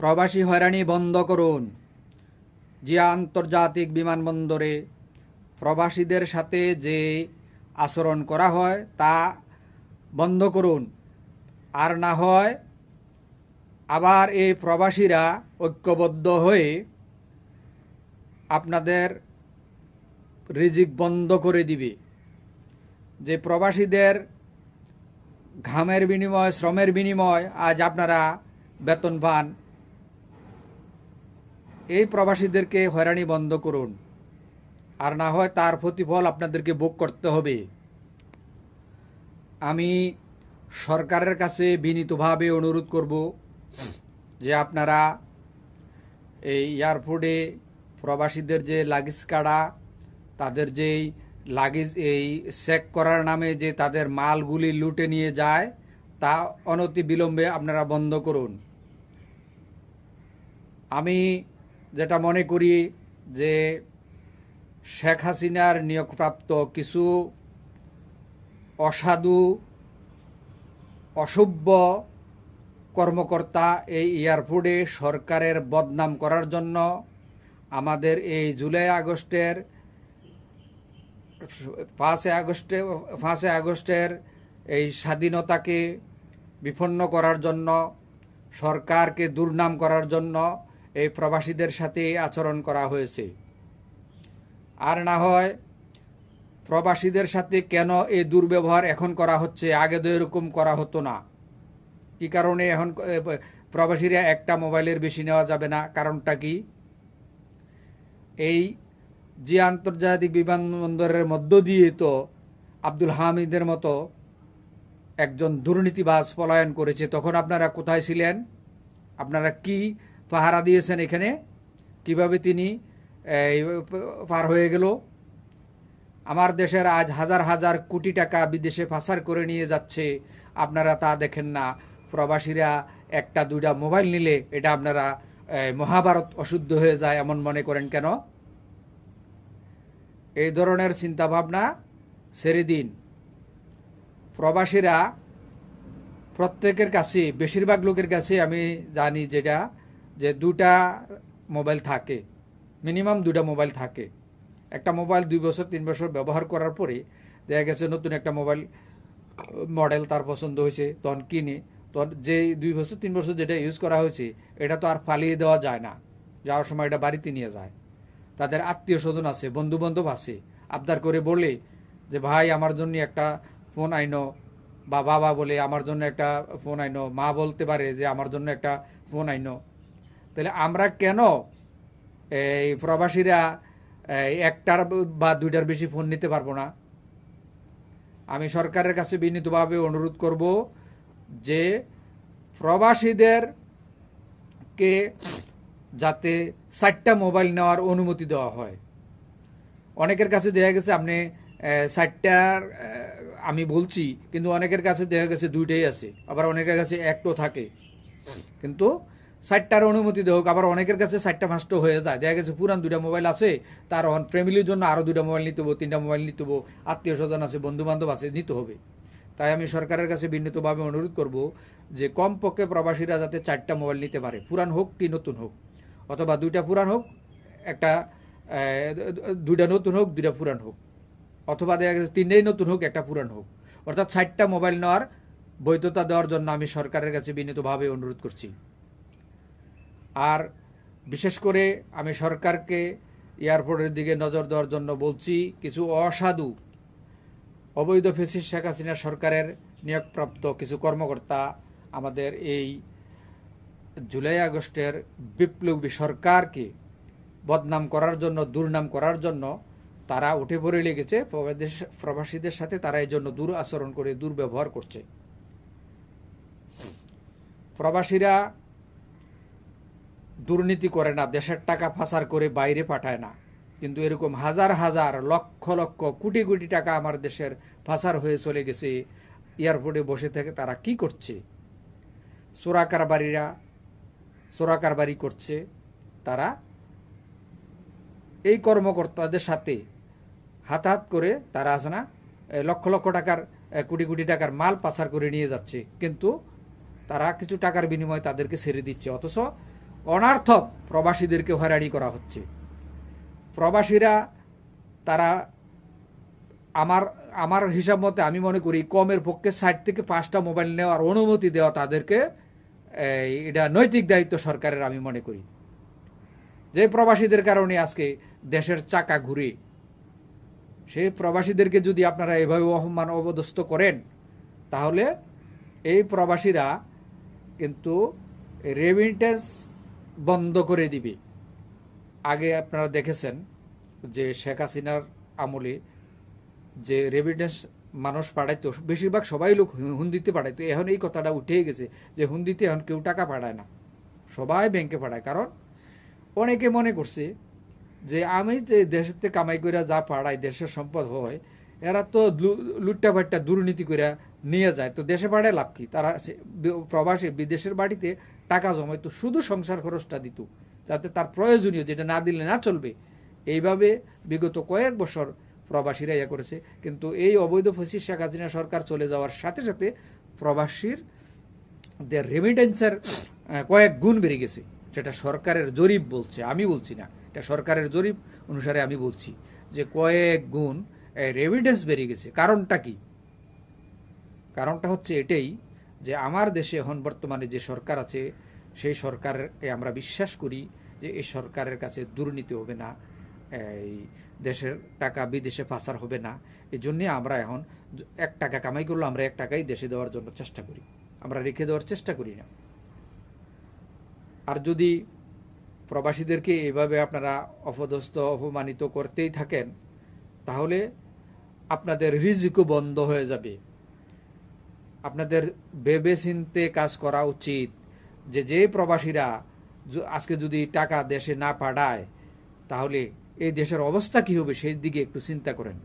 প্রবাসী হয়রানি বন্ধ করুন। জিয়া আন্তর্জাতিক বিমানবন্দরে প্রবাসীদের সাথে যে আচরণ করা হয় তা বন্ধ করুন। আর না হয় আবার এই প্রবাসীরা ঐক্যবদ্ধ হয়ে আপনাদের রিজিক বন্ধ করে দিবে। যে প্রবাসীদের ঘামের বিনিময়, শ্রমের বিনিময় আজ আপনারা বেতন পান এই প্রবাসীদেরকে হয়রানি বন্ধ করুন। আর না হয় তার প্রতিফল আপনাদেরকে ভোগ করতে হবে। আমি সরকারের কাছে বিনীতভাবে অনুরোধ করব যে আপনারা এই এয়ারপোর্টে প্রবাসীদের যে লাগেজ কাড়া, তাদের যেই লাগেজ এই চেক করার নামে যে তাদের মালগুলি লুটে নিয়ে যায়, তা অনতি বিলম্বে আপনারা বন্ধ করুন। আমি যেটা মনে করি যে শেখ হাসিনার নিয়োগপ্রাপ্ত কিছু অসাধু, অসভ্য কর্মকর্তা এই এয়ারপোর্টে সরকারের বদনাম করার জন্য আমাদের এই জুলাই আগস্টের, পাঁচই আগস্টে, পাঁচই আগস্টের এই স্বাধীনতাকে বিপন্ন করার জন্য, সরকারকে দুর্নাম করার জন্য এই প্রবাসীদের সাথে আচরণ করা হয়েছে। আর না হয় প্রবাসীদের সাথে কেন এই দুর্ব্যবহার এখন করা হচ্ছে, আগে তো এরকম করা হতো না। কি কারণে এখন প্রবাসীরা একটা মোবাইলের বেশি নেওয়া যাবে না? কারণটা কি? এই যে আন্তর্জাতিক বিমানবন্দরের মধ্য দিয়ে তো আব্দুল হামিদের মতো একজন দুর্নীতিবাজ পলায়ন করেছে, তখন আপনারা কোথায় ছিলেন? আপনারা কি পাহারা দিয়েছেন এখানে। কীভাবে তিনি পার হয়ে গেল। আমার দেশের আজ হাজার হাজার কোটি টাকা বিদেশে পাচার করে নিয়ে যাচ্ছে। আপনারা তা দেখেন না। প্রবাসীরা একটা, দুইটা মোবাইল নিলে এটা আপনারা মহাভারত অশুদ্ধ হয়ে যায় এমন মনে করেন কেন? এই ধরনের চিন্তাভাবনা ছেড়ে দিন। প্রবাসীরা প্রত্যেকের কাছে, বেশিরভাগ লোকের কাছে আমি জানি যেটা যে দুটা মোবাইল থাকে, মিনিমাম দুটা মোবাইল থাকে। একটা মোবাইল দুই বছর, তিন বছর ব্যবহার করার পরে দেখা গেছে নতুন একটা মোবাইল মডেল তার পছন্দ হয়েছে, তখন কিনে। তখন যে দুই বছর, তিন বছর যেটা ইউজ করা হয়েছে, এটা তো আর ফালিয়ে দেওয়া যায় না। যাওয়ার সময় এটা বাড়িতে নিয়ে যায়। তাদের আত্মীয় স্বজন আছে বন্ধু বান্ধব আছে, আবদার করে বলে যে, ভাই, আমার জন্য একটা ফোন আইনো বা বাবা বলে, আমার জন্য একটা ফোন আইনো, মা বলতে পারে যে, আমার জন্য একটা ফোন আইনো। তাহলে আমরা কেন এই প্রবাসীরা একটার বা দুইটার বেশি ফোন নিতে পারব না? আমি সরকারের কাছে বিনীতভাবে অনুরোধ করব যে প্রবাসীদেরকে যাতে ষাটটা মোবাইল নেওয়ার অনুমতি দেওয়া হয়। অনেকের কাছে দেখা গেছে আপনি ষাটটার আমি বলছি, কিন্তু অনেকের কাছে দেখা গেছে দুইটাই আছে, আবার অনেকের কাছে একটো থাকে। কিন্তু ষাটটার অনুমতি দেওয়া হোক, আবার অনেকের কাছে ষাটটা পাঁচটা হয়ে যায়। দেখা গেছে পুরান দুইটা মোবাইল আছে, তার ফ্যামিলির জন্য আরও দুইটা মোবাইল নিতে হব, তিনটা মোবাইল নিতে হব, আত্মীয় স্বজন আছে বন্ধু বান্ধব আছে, নিতে হবে। তাই আমি সরকারের কাছে বিনীতভাবে অনুরোধ করব যে কমপক্ষে প্রবাসীরা যাতে চারটা মোবাইল নিতে পারে, পুরান হোক কি নতুন হোক। অথবা দুইটা পুরান হোক, একটা দুইটা নতুন হোক, দুইটা পুরান হোক। অথবা দেখা গেছে তিনটেই নতুন হোক, একটা পুরান হোক। অর্থাৎ ষাটটা মোবাইল নেওয়ার বৈধতা দেওয়ার জন্য আমি সরকারের কাছে বিনীতভাবে অনুরোধ করছি। আর বিশেষ করে আমি সরকারকে এয়ারপোর্টের দিকে নজর দেওয়ার জন্য বলছি, কিছু অসাধু অবৈধ ফেসিস শেখ হাসিনা সরকারের নিয়োগপ্রাপ্ত কিছু কর্মকর্তা আমাদের এই জুলাই আগস্টের বিপ্লবী সরকারকে বদনাম করার জন্য, দুর্নাম করার জন্য তারা উঠে পড়ে লেগেছে। প্রবাসীদের সাথে তারা এই জন্য দূর আচরণ করে, দুর্ব্যবহার করছে। প্রবাসীরা দুর্নীতি করে না, দেশের টাকা পাচার করে বাইরে পাঠায় না। কিন্তু এরকম হাজার হাজার, লক্ষ লক্ষ, কোটি কোটি টাকা আমার দেশের পাচার হয়ে চলে গেছে। এয়ারপোর্টে বসে থেকে তারা কি করছে? চোরা কারবারিরা করছে। তারা এই কর্মকর্তাদের সাথে হাতাহাত করে তারা আছে না লক্ষ লক্ষ টাকার কোটি কোটি টাকার মাল পাচার করে নিয়ে যাচ্ছে। কিন্তু তারা কিছু টাকার বিনিময়ে তাদেরকে ছেড়ে দিচ্ছে। অথচ অনার্থক প্রবাসীদেরকে হয়রানি করা হচ্ছে। প্রবাসীরা তারা আমার আমার হিসাব মতে আমি মনে করি কমের পক্ষে ষাট থেকে পাঁচটা মোবাইল নেওয়ার অনুমতি দেওয়া তাদেরকে এটা নৈতিক দায়িত্ব সরকারের আমি মনে করি। যে প্রবাসীদের কারণে আজকে দেশের চাকা ঘুরে সেই প্রবাসীদেরকে যদি আপনারা এভাবে অপমান অবদস্ত করেন, তাহলে এই প্রবাসীরা কিন্তু রেমিটেন্স বন্ধ করে দিবে। আগে আপনারা দেখেছেন যে শেখ হাসিনার আমলে যে রেভিডেন্স মানুষ পাঠাইতো, বেশিরভাগ সবাই লোক হুন্দিতে পাঠাইতো। এখন এই কথাটা উঠেই গেছে যে হুন্দিতে এখন কেউ টাকা পাঠায় না। সবাই ব্যাংকে পাঠায়। কারণ অনেকে মনে করছে যে আমি যে থেকে কামাই করে যা পাড়াই দেশের সম্পদ হয়, এরা তো লুট্টা ফাট্টা দুর্নীতি করে নিয়ে যায়। তো দেশে পাড়ায় লাভ কি? তারা প্রবাসী বিদেশের বাড়িতে টাকা জমাইতো, শুধু সংসার খরচটা দিত, যাতে তার প্রয়োজনীয় যেটা না দিলে না চলবে, এইভাবে বিগত কয়েক বছর প্রবাসীরা ইয়ে করেছে। কিন্তু এই অবৈধ ফসিস শেখ হাসিনা সরকার চলে যাওয়ার সাথে সাথে প্রবাসীর দের রেমিটেন্সের কয়েক গুণ বেড়ে গেছে। সেটা সরকারের জরিপ বলছে, আমি বলছি না। এটা সরকারের জরিপ অনুসারে আমি বলছি যে কয়েক গুণ রেমিটেন্স বেড়ে গেছে। কারণটা কি? কারণটা হচ্ছে এটাই যে আমার দেশে এখন বর্তমানে যে সরকার আছে, সেই সরকারকে আমরা বিশ্বাস করি যে এই সরকারের কাছে দুর্নীতি হবে না, এই দেশের টাকা বিদেশে পাচার হবে না। এই জন্যে আমরা এখন এক টাকা কামাই করলে আমরা এক টাকাই দেশে দেওয়ার জন্য চেষ্টা করি। আমরা রেখে দেওয়ার চেষ্টা করি না। আর যদি প্রবাসীদেরকে এভাবে আপনারা অপদস্থ, অপমানিত করতেই থাকেন, তাহলে আপনাদের রিজিকও বন্ধ হয়ে যাবে। আপনাদের ভেবে চিনতে কাজ করা উচিত যে যে প্রবাসীরা আজকে যদি টাকা দেশে না পাঠায়, তাহলে এই দেশের অবস্থা কী হবে, সেই দিকে একটু চিন্তা করেন।